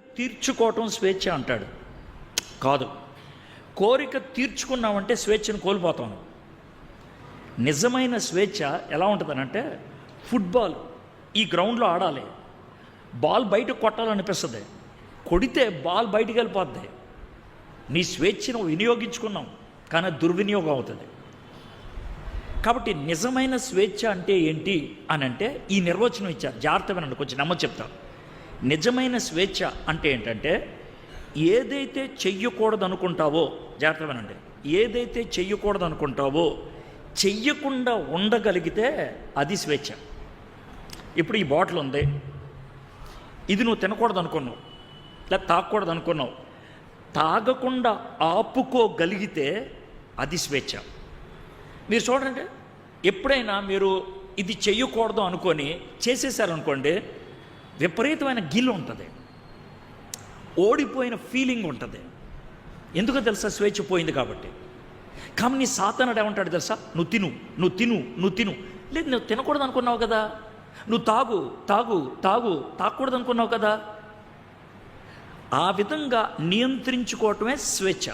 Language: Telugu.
తీర్చుకోవటం స్వేచ్ఛ అంటాడు. కాదు. కోరిక తీర్చుకున్నామంటే స్వేచ్ఛను కోల్పోతాం నిజమైన స్వేచ్ఛ ఎలా ఉంటుందనంటే ఫుట్బాల్ ఈ గ్రౌండ్లో ఆడాలి. బాల్ బయట కొట్టాలనిపిస్తుంది. కొడితే బాల్ బయటికి వెళ్ళిపోద్ది. నీ స్వేచ్ఛను వినియోగించుకున్నాం కానీ దుర్వినియోగం అవుతుంది. కాబట్టి నిజమైన స్వేచ్ఛ అంటే ఏంటి అని అంటే ఈ నిర్వచనం ఇచ్చారు. జాగ్రత్త వినండి కొంచెం నమ్మ చెప్తాను. నిజమైన స్వేచ్ఛ అంటే ఏంటంటే ఏదైతే చెయ్యకూడదు అనుకుంటావో జాగ్రత్త వినండి ఏదైతే చెయ్యకూడదు అనుకుంటావో చెయ్యకుండా ఉండగలిగితే అది స్వేచ్ఛ. ఇప్పుడు ఈ బాటిల్ ఉంది. ఇది నువ్వు తినకూడదు అనుకున్నావు లేదా తాగకూడదు అనుకున్నావు తాగకుండా ఆపుకోగలిగితే అది స్వేచ్ఛ. మీరు చూడండి ఎప్పుడైనా మీరు ఇది చెయ్యకూడదు అనుకొని చేసేసారనుకోండి విపరీతమైన గిల్ ఉంటుంది. ఓడిపోయిన ఫీలింగ్ ఉంటుంది. ఎందుకో తెలుసా? స్వేచ్ఛ పోయింది కాబట్టి. కానీ నీ సాతనుడు ఏమంటాడు తెలుసా? నువ్వు తిను నువ్వు తిను నువ్వు తిను. లేదు నువ్వు తినకూడదు అనుకున్నావు కదా. నువ్వు తాగు తాగు తాగు తాగకూడదు అనుకున్నావు కదా. ఆ విధంగా నియంత్రించుకోవటమే స్వేచ్ఛ.